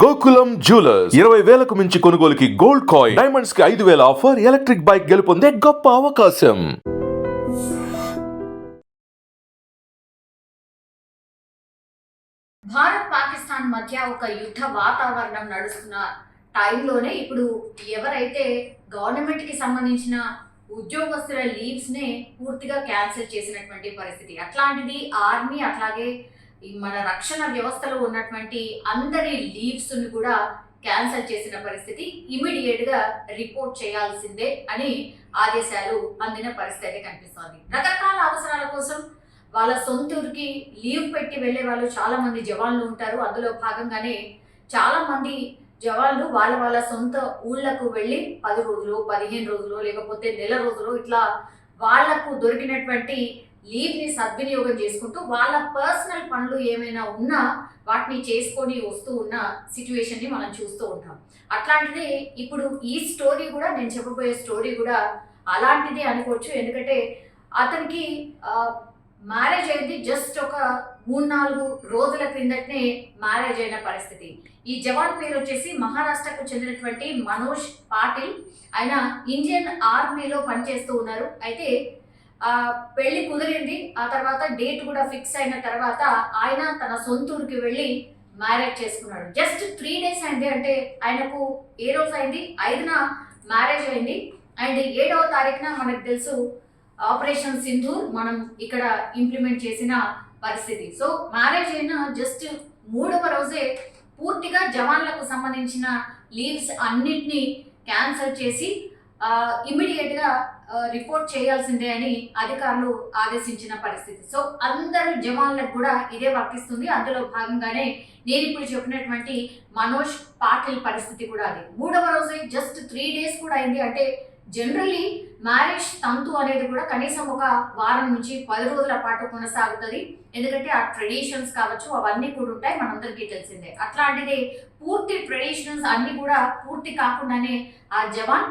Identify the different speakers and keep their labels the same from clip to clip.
Speaker 1: Gokulam jewellers. ఇరవై వేలకు మించి కొనుగోలుకి గోల్డ్ కాయిన్. డైమండ్స్కి ఐదు వేల ఆఫర్ ఎలక్ట్రిక్ బైక్ గెలుపొందే గొప్ప అవకాశం.
Speaker 2: భారత్ పాకిస్తాన్ మధ్య ఒక యుద్ధ వాతావరణం నడుస్తున్న టైంలోనే ఇప్పుడు ఎవరైతే గవర్నమెంట్కి సంబంధించిన ఉద్యోగస్తుల లీవ్స్ నే పూర్తిగా క్యాన్సిల్ చేసినటువంటి పరిస్థితి. అట్లాంటిది ఆర్మీ అట్లాగే మన రక్షణ వ్యవస్థలో ఉన్నటువంటి అందరి లీవ్స్ని కూడా క్యాన్సిల్ చేసిన పరిస్థితి ఇమీడియట్గా రిపోర్ట్ చేయాల్సిందే అని ఆదేశాలు అందిన పరిస్థితి అయితే కనిపిస్తోంది. రకరకాల అవసరాల కోసం వాళ్ళ సొంత ఊరికి లీవ్ పెట్టి వెళ్ళే వాళ్ళు చాలా మంది జవాన్లు ఉంటారు. అందులో భాగంగానే చాలా మంది జవాన్లు వాళ్ళ వాళ్ళ సొంత ఊళ్ళకు వెళ్ళి పది రోజులు పదిహేను రోజులు లేకపోతే నెల రోజులు ఇట్లా వాళ్ళకు దొరికినటువంటి లీవ్ని సద్వినియోగం చేసుకుంటూ వాళ్ళ పర్సనల్ పనులు ఏమైనా ఉన్నా వాటిని చేసుకొని వస్తూ ఉన్న సిచ్యువేషన్ని మనం చూస్తూ ఉంటాం. అట్లాంటిది ఇప్పుడు ఈ స్టోరీ కూడా నేను చెప్పబోయే స్టోరీ కూడా అలాంటిదే అనుకోవచ్చు. ఎందుకంటే అతనికి మ్యారేజ్ అయింది జస్ట్ ఒక మూడు నాలుగు రోజుల క్రిందటనే మ్యారేజ్ అయిన పరిస్థితి. ఈ జవాన్ పేరు వచ్చేసి మహారాష్ట్రకు చెందినటువంటి మనోజ్ పాటిల్. ఆయన ఇండియన్ ఆర్మీలో పనిచేస్తూ ఉన్నారు. అయితే పెళ్ళి కుదిరింది. ఆ తర్వాత డేట్ కూడా ఫిక్స్ అయిన తర్వాత ఆయన తన సొంత ఊరికి వెళ్ళి మ్యారేజ్ చేసుకున్నాడు. జస్ట్ త్రీ డేస్ అయింది. అంటే ఆయనకు ఏ రోజు అయింది? ఐదున మ్యారేజ్ అయింది. అండ్ ఏడవ తారీఖున మనకు తెలుసు ఆపరేషన్ సింధూర్ మనం ఇక్కడ ఇంప్లిమెంట్ చేసిన పరిస్థితి. సో మ్యారేజ్ అయిన జస్ట్ మూడవ రోజే పూర్తిగా జవాన్లకు సంబంధించిన లీవ్స్ అన్నిటినీ క్యాన్సల్ చేసి ఇమ్మీడియట్గా రిపోర్ట్ చేయాల్సిందే అని అధికారులు ఆదేశించిన పరిస్థితి. సో అందరు జవాన్లకు కూడా ఇదే వర్తిస్తుంది. అందులో భాగంగానే నేను ఇప్పుడు చెప్పినటువంటి మనోజ్ పాటిల్ పరిస్థితి కూడా అది. మూడవ రోజు జస్ట్ త్రీ డేస్ కూడా అయింది. అంటే జనరల్లీ మ్యారేజ్ తంతు అనేది కూడా కనీసం ఒక వారం నుంచి పది రోజుల పాటు కొనసాగుతుంది. ఎందుకంటే ఆ ట్రెడిషన్స్ కావచ్చు అవన్నీ కూడా ఉంటాయి. మనందరికీ తెలిసిందే. అట్లాంటిది పూర్తి ట్రెడిషన్స్ అన్ని కూడా పూర్తి కాకుండానే ఆ జవాన్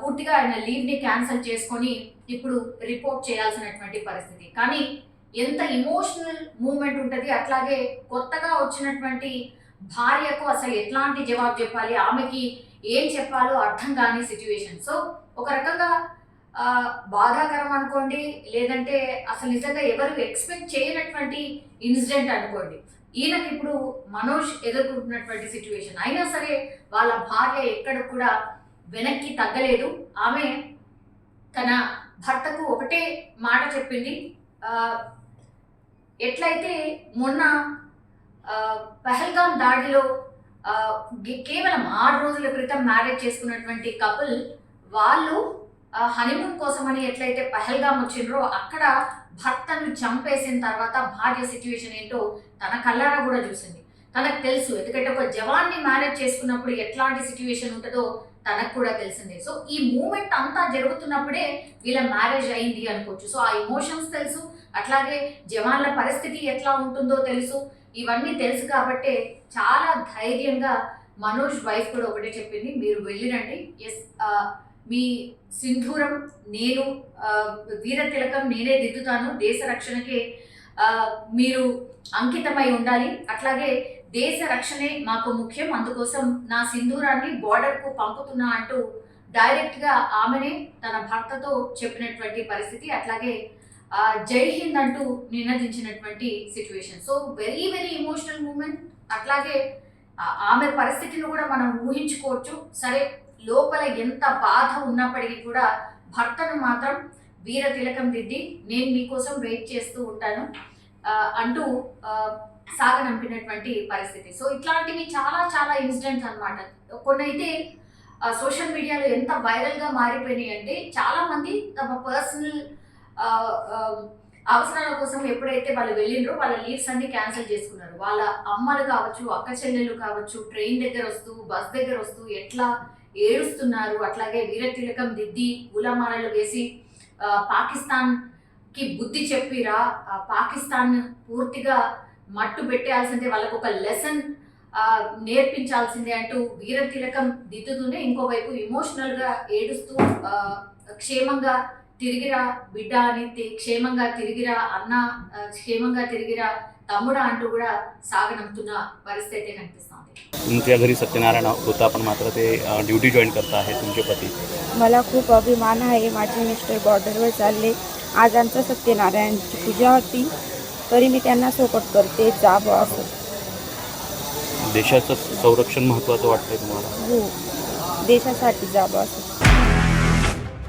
Speaker 2: పూర్తిగా ఆయన లీవ్ని క్యాన్సిల్ చేసుకొని ఇప్పుడు రిపోర్ట్ చేయాల్సినటువంటి పరిస్థితి. కానీ ఎంత ఇమోషనల్ మూమెంట్ ఉంటుంది అట్లాగే కొత్తగా వచ్చినటువంటి భార్యకు అసలు ఎట్లాంటి జవాబు చెప్పాలి ఆమెకి ఏం చెప్పాలో అర్థం కాని సిచ్యువేషన్ సో ఒక రకంగా బాధాకరం అనుకోండి లేదంటే అసలు నిజంగా ఎవరు ఎక్స్పెక్ట్ చేయనటువంటి ఇన్సిడెంట్ అనుకోండి. ఈయనకి ఇప్పుడు మనోజ్ ఎదుర్కొంటున్నటువంటి సిచ్యువేషన్ అయినా సరే వాళ్ళ భార్య ఎక్కడ కూడా వెనక్కి తగ్గలేదు. ఆమె తన భర్తకు ఒకటే మాట చెప్పింది. ఎట్లయితే మొన్న పహల్గాం దాడిలో కేవలం ఆరు రోజుల క్రితం మ్యారేజ్ చేసుకున్నటువంటి కపుల్ వాళ్ళు హనీమూన్ కోసమని ఎట్లయితే పహల్గాం వచ్చిండ్రో అక్కడ భర్తను చంపేసిన తర్వాత భార్య సిచ్యువేషన్ ఏంటో తన కళ్ళారా కూడా చూసింది. తనకు తెలుసు. ఎందుకంటే ఒక జవాన్ని మ్యారేజ్ చేసుకున్నప్పుడు ఎట్లాంటి సిచ్యువేషన్ ఉంటుందో తనకు కూడా తెలిసిందే. సో ఈ మూమెంట్ అంతా జరుగుతున్నప్పుడే వీళ్ళ మ్యారేజ్ అయింది అనుకోవచ్చు. సో ఆ ఇమోషన్స్ తెలుసు అట్లాగే జవాన్ల పరిస్థితి ఎట్లా ఉంటుందో తెలుసు. ఇవన్నీ తెలుసు కాబట్టే చాలా ధైర్యంగా మనోజ్ వైఫ్ కూడా ఒకటే చెప్పింది మీరు వెళ్ళిరండి. ఎస్ మీ సింధూరం నేను వీర తిలకం నేనే దిద్దుతాను. దేశ రక్షణకే మీరు అంకితమై ఉండాలి. అట్లాగే దేశ రక్షణే మాకు ముఖ్యం. అందుకోసం నా సింధూరాన్ని బార్డర్కు పంపుతున్నా అంటూ డైరెక్ట్గా ఆమెనే తన భర్తతో చెప్పినటువంటి పరిస్థితి. అట్లాగే జై హింద్ అంటూ నినదించినటువంటి situation so very very emotional moment. అట్లాగే ఆమె పరిస్థితిని కూడా మనం ఊహించుకోవచ్చు. సరే లోపల ఎంత బాధ ఉన్నప్పటికీ కూడా భర్తను మాత్రం వీర తిలకం దిద్ది నేను మీకోసం వెయిట్ చేస్తూ ఉంటాను అంటూ సాగనంపినటువంటి పరిస్థితి. సో ఇట్లాంటివి చాలా చాలా ఇన్సిడెంట్స్ అనమాట కొన్ని అయితే సోషల్ మీడియాలో ఎంత వైరల్గా మారిపోయినాయి అంటే చాలామంది తమ పర్సనల్ అవసరాల కోసం ఎప్పుడైతే వాళ్ళు వెళ్ళిండ్రో వాళ్ళ లీవ్స్ అన్ని క్యాన్సిల్ చేసుకున్నారు. వాళ్ళ అమ్మలు కావచ్చు అక్క చెల్లెలు కావచ్చు ట్రైన్ దగ్గర వస్తూ బస్ దగ్గర వస్తూ ఎట్లా ఏడుస్తున్నారు అట్లాగే వీర తిలకం దిద్ది గులమాలలు వేసి పాకిస్తాన్కి బుద్ధి చెప్పిరా పాకిస్తాన్ పూర్తిగా మట్టు పెట్టాల్సిందే వాళ్ళకు ఒక లెసన్ నేర్పించాల్సిందే అంటూ వీర తిలకం దిద్దుతూనే ఇంకోవైపు ఇమోషనల్గా ఏడుస్తూ క్షేమంగా తిరిగిరా బిడ్డ అని క్షేమంగా తిరిగిరా అన్న క్షేమంగా తిరిగిరా తమ్ముడా అంటూ కూడా సాగనంపుతున్న పరిస్థితి కనిపిస్తుంది
Speaker 3: तुमच्या घरी सत्यनारायण होता आपण मात्र ते अ, ड्युटी जॉईन करता आहे तुमचे पती.
Speaker 4: मला खूप अभिमान आहे. माझे मिस्टर बॉर्डरवर चालले. आज आमचा सत्यनारायणची पूजा होती. तरी मी त्यांना सोपट करते जा बुवा
Speaker 3: देशाचं संरक्षण महत्त्वाचं वाटतंय तुम्हाला?
Speaker 4: हो. देशासाठी जा बुवा